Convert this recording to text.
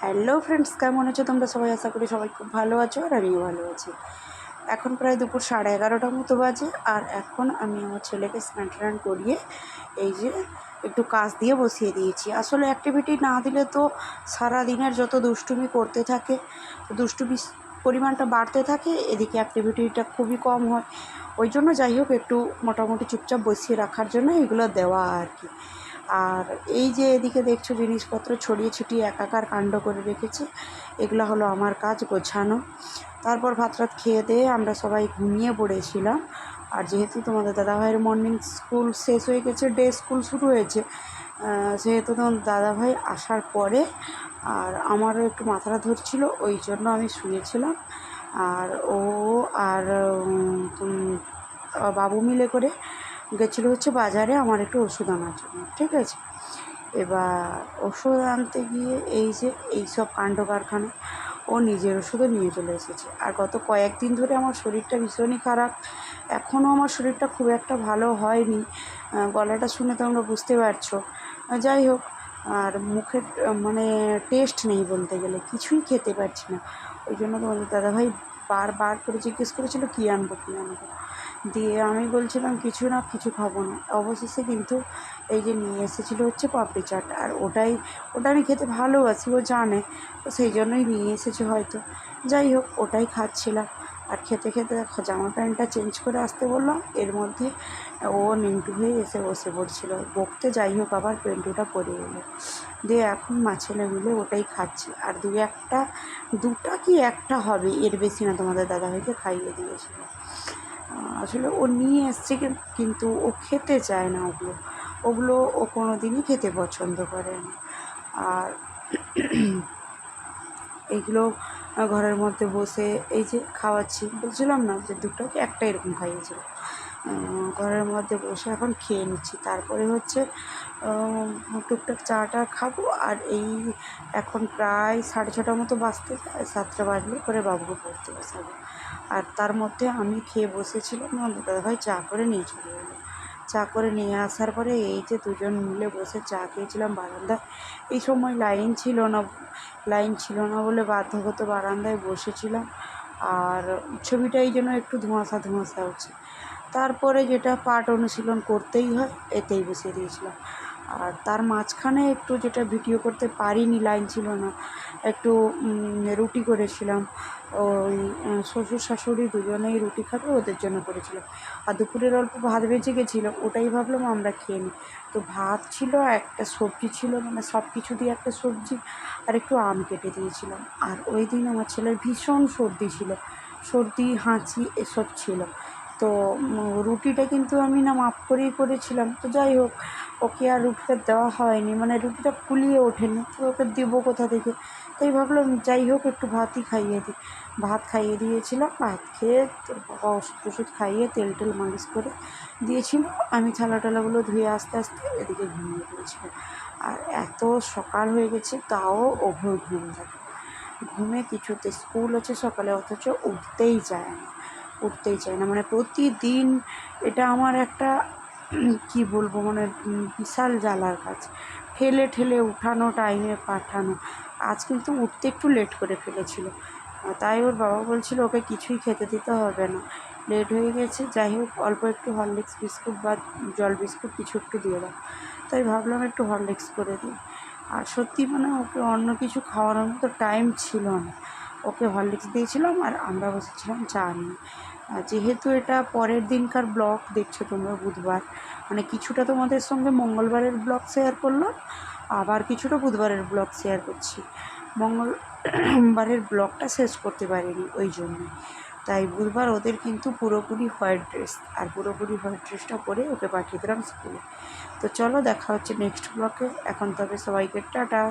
Hello friends, কেমন আছো তোমরা? সবাই আশা করি সবাই খুব ভালো আছো আর আমিও ভালো আছি। এখন প্রায় দুপুর সাড়ে এগারোটার মতো বাজে আর এখন আমি আমার ছেলেকে স্নান টান করিয়ে এই যে একটু কাজ দিয়ে বসিয়ে দিয়েছি। আসলে অ্যাক্টিভিটি না দিলে তো সারা দিনের যত দুষ্টুমি করতে থাকে দুষ্টুমি পরিমাণটা বাড়তে থাকে, এদিকে অ্যাক্টিভিটিটা খুবই কম হয়। ওই জন্য যাই হোক, একটু মোটামুটি চুপচাপ বসিয়ে রাখার জন্য এগুলো দেওয়া আর কি। আর এই যে এদিকে দেখছ জিনিসপত্র ছড়িয়ে ছিটিয়ে একাকার কাণ্ড করে রেখেছে, এগুলো হলো আমার কাজ গোছানো। তারপর ভাত রাত খেয়ে দিয়ে আমরা সবাই ঘুমিয়ে পড়েছিলাম। আর যেহেতু তোমাদের দাদাভাইয়ের মর্নিং স্কুল শেষ হয়ে গেছে ডে স্কুল শুরু হয়েছে সেহেতু তোমার দাদাভাই আসার পরে আর আমারও একটু মাথাটা ধরছিল, ওই জন্য আমি শুয়েছিলাম। আর ও আর বাবু মিলে করে গেছিল হচ্ছে বাজারে আমার একটু ওষুধ আনার জন্য, ঠিক আছে? এবার ওষুধ আনতে গিয়ে এই যে এইসব কাণ্ড কারখানা ও নিজের ওষুধও নিয়ে চলে এসেছে। আর গত কয়েকদিন ধরে আমার শরীরটা ভীষণই খারাপ। এখনও আমার শরীরটা খুব একটা ভালো হয়নি। গলাটা শুনে তোমরা বুঝতে পারছ। যাই হোক, আর মুখের মানে টেস্ট নেই বলতে গেলে, কিছুই খেতে পারছি না। ওই জন্য তোমাদের দাদাভাই বারবার করে জিজ্ঞেস করেছিল, কী আনব কী আনব? দিয়ে আমি বলছিলাম, কিছু না, কিছু খাব না। অবশেষে কিন্তু এই যে নিয়ে এসেছিল হচ্ছে পাপড়ি চাট, আর ওটাই, ওটা আমি খেতে ভালোবাসি, ও জানে, তো সেই জন্যই নিয়ে এসেছে হয়তো। যাই হোক, ওটাই খাচ্ছিলাম। আর খেতে খেতে দেখো জামা প্যান্টটা চেঞ্জ করে আসতে বলল। এর মধ্যে ও নিন্টু হয়ে এসে বসে পড়ছিল। বকতে যাই হোক আবার পেন্টুটা পরে এলো। দিয়ে এখন মা ছেলে মিলে ওটাই খাচ্ছি। আর দু একটা দুটা কি একটা হবে এর বেশি না তোমাদের দাদা দাদাভাইকে খাইয়ে দিয়েছিল। আসলে ও নিয়ে এসছে কিন্তু ও খেতে চায় না ওগুলো। ওগুলো ও কোনো দিনই খেতে পছন্দ করে না। আর এইগুলো আহ, ঘরের মধ্যে বসে এই যে খাওয়াচ্ছি। বলছিলাম না যে দুটো কি একটা এরকম খাইয়েছিল। ঘরের মধ্যে বসে এখন খেয়ে নিচ্ছি। তারপরে হচ্ছে টুকটাক চাটা খাব আর এই এখন প্রায় সাড়ে ছটার মতো বাজতে যায়, সাতটা বাজলে করে বাবুকে পড়তে বসাবো। আর তার মধ্যে আমি খেয়ে বসেছিলাম আমাদের দাদাভাই চা করে নিয়ে চলে গেলো। চা করে নিয়ে আসার পরে এই যে দুজন মিলে বসে চা খেয়েছিলাম বারান্দায়। এই সময় লাইন ছিল না লাইন ছিল না বলে বাধ্যগত বারান্দায় বসেছিলাম আর ছবিটা এই জন্য একটু ধোঁয়াশা ধোঁয়াশা হচ্ছে। তারপরে যেটা পাঠ অনুশীলন করতেই হয়, এতেই বসিয়ে দিয়েছিলাম। আর তার মাঝখানে একটু যেটা ভিডিও করতে পারিনি, লাইন ছিল না। একটু রুটি করেছিলাম। ওই শ্বশুর শাশুড়ি দুজনেই রুটি খাবে, ওদের জন্য করেছিলাম। আর দুপুরের অল্প ভাত বেঁচে গেছিল, ওটাই ভাবলাম আমরা খেয়ে নিই। তো ভাত ছিল, একটা সবজি ছিল মানে সব কিছু দিয়ে একটা সবজি আর একটু আম কেটে দিয়েছিলাম। আর ওই দিন আমার ছেলের ভীষণ সর্দি ছিল। সর্দি, হাঁচি, এসব ছিল। তো রুটিটা কিন্তু আমি না মাপ করেই করেছিলাম। তো যাই হোক, ওকে আর রুটিটা দেওয়া হয়নি। মানে রুটিটা ফুলিয়ে ওঠেনি, তো ওকে দেবো কোথা থেকে? তাই ভাবলাম যাই হোক, একটু ভাতই খাইয়ে দিই ভাত খাইয়ে দিয়েছিলাম, ভাত খেয়ে ওষুধ টষুধ খাইয়ে তেল টেল মালিশ করে দিয়েছিল আমি থালা টালাগুলো ধুয়ে আস্তে আস্তে এদিকে ঘুমিয়ে পড়েছিলাম। আর এত সকাল হয়ে গেছে, তাও ওভর ঘুম থাকে ঘুমে কিছুতে স্কুল আছে সকালে, অথচ উঠতেই যায় না। উঠতেই চায় না। মানে প্রতিদিন এটা আমার একটা, কি বলব মানে বিশাল জ্বালার কাজ। ঠেলে ঠেলে উঠানো, টাইমে পাঠানো। আজ কিন্তু উঠতে একটু লেট করে ফেলেছিল। তাই ওর বাবা বলছিল, ওকে কিছুই খেতে দিতে হবে না। লেট হয়ে গেছে, যাই হোক, অল্প একটু হরলিক্স বিস্কুট বা জল বিস্কুট কিছু একটু দিয়ে দাও। তাই ভাবলাম একটু হরলিক্স করে দিই। আর সত্যি মানে ওকে অন্য কিছু খাওয়ানোর মতো টাইম ছিল না। ওকে হরলিক্স দিয়েছিলাম আর আমরা বসেছিলাম চা নিয়ে। যেহেতু এটা পরের দিনকার ব্লগ, দেখছ তোমরা বুধবার। মানে কিছুটা তোমাদের সঙ্গে মঙ্গলবারের ব্লগ শেয়ার করলাম, আবার কিছুটা বুধবারের ব্লগ শেয়ার করছি। মঙ্গলবারের ব্লগটা শেষ করতে পারিনি ওই জন্য। তাই বুধবার ওদের কিন্তু পুরোপুরি হোয়াইট ড্রেস, আর পুরোপুরি হোয়াইট ড্রেসটা পরে ওকে পাঠিয়ে দিলাম স্কুলে। তো চলো দেখা হচ্ছে নেক্সট ব্লকে এখন তবে সবাইকে টাটা।